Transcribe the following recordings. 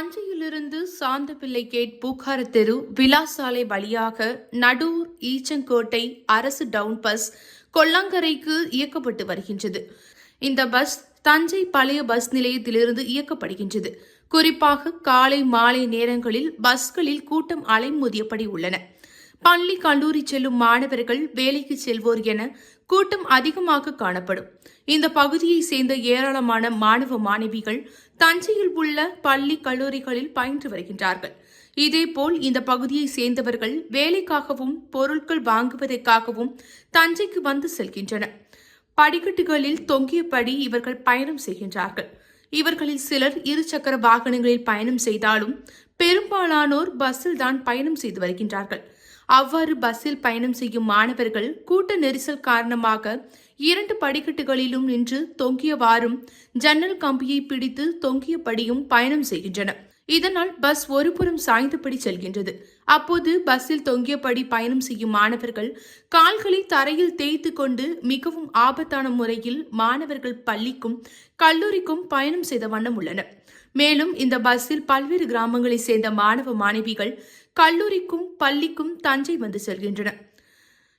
தஞ்சையிலிருந்து சாந்தபிள்ளை gate பூக்கார தெரு விலாசாலை வழியாக நடூர் ஈச்சங்கோட்டை அரசு டவுன் பஸ் கொல்லாங்கரைக்கு இயக்கப்பட்டு வருகின்றது. இந்த பஸ் தஞ்சை பழைய பஸ் நிலையத்திலிருந்து இயக்கப்படுகின்றது. குறிப்பாக காலை மாலை நேரங்களில் பஸ்களில் கூட்டம் அலைமோதியபடி உள்ளன. பள்ளி கல்லூரி செல்லும் மாணவர்கள் வேலைக்கு செல்வோர் என கூட்டம் அதிகமாக காணப்படும். இந்த பகுதியை சேர்ந்த ஏராளமான மாணவ மாணவிகள் தஞ்சையில் உள்ள பள்ளி கல்லூரிகளில் பயின்று வருகின்றார்கள். இதேபோல் இந்த பகுதியை சேர்ந்தவர்கள் வேலைக்காகவும் பொருட்கள் வாங்குவதற்காகவும் தஞ்சைக்கு வந்து செல்கின்றனர். படிக்கட்டுகளில் தொங்கியபடி இவர்கள் பயணம் செய்கின்றார்கள். இவர்களில் சிலர் இருசக்கர வாகனங்களில் பயணம் செய்தாலும் பெரும்பாலானோர் பஸ்ஸில் தான் பயணம் செய்து வருகின்றார்கள். அவ்வாறு பஸ்ஸில் பயணம் செய்யும் மாணவர்கள் கூட்ட நெரிசல் காரணமாக இரண்டு படிக்கட்டுகளிலும் நின்று தொங்கியவாறும் ஜன்னல் கம்பியை பிடித்து தொங்கியபடியும் பயணம் செய்கின்றன இதனால் பஸ் ஒருபுறம் சாய்ந்தபடி செல்கின்றது. அப்போது பஸ்ஸில் தொங்கியபடி பயணம் செய்யும் மாணவர்கள் கால்களை தரையில் தேய்த்து கொண்டு மிகவும் ஆபத்தான முறையில் மாணவர்கள் பள்ளிக்கும் கல்லூரிக்கும் பயணம் செய்த வண்ணம் உள்ளனர். மேலும் இந்த பஸ்ஸில் பல்வேறு கிராமங்களைச் சேர்ந்த மாணவ மாணவிகள் கல்லூரிக்கும் பள்ளிக்கும் தஞ்சை வந்து செல்கின்றன.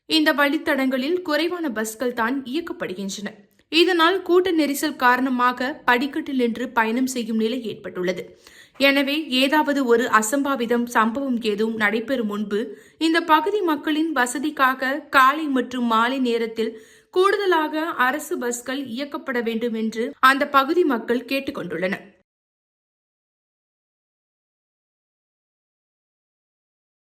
இந்த வழித்தடங்களில் குறைவான பஸ்கள் தான் இயக்கப்படுகின்றன. இதனால் கூட்ட நெரிசல் காரணமாக படிக்கட்டில் நின்று பயணம் செய்யும் நிலை ஏற்பட்டுள்ளது. எனவே ஏதாவது ஒரு அசம்பாவிதம் சம்பவம் ஏதும் நடைபெறும் முன்பு இந்த பகுதி மக்களின் வசதிக்காக காலை மற்றும் மாலை நேரத்தில் கூடுதலாக அரசு பஸ்கள் இயக்கப்பட வேண்டும் என்று அந்த பகுதி மக்கள் கேட்டுக்கொண்டுள்ளனர்.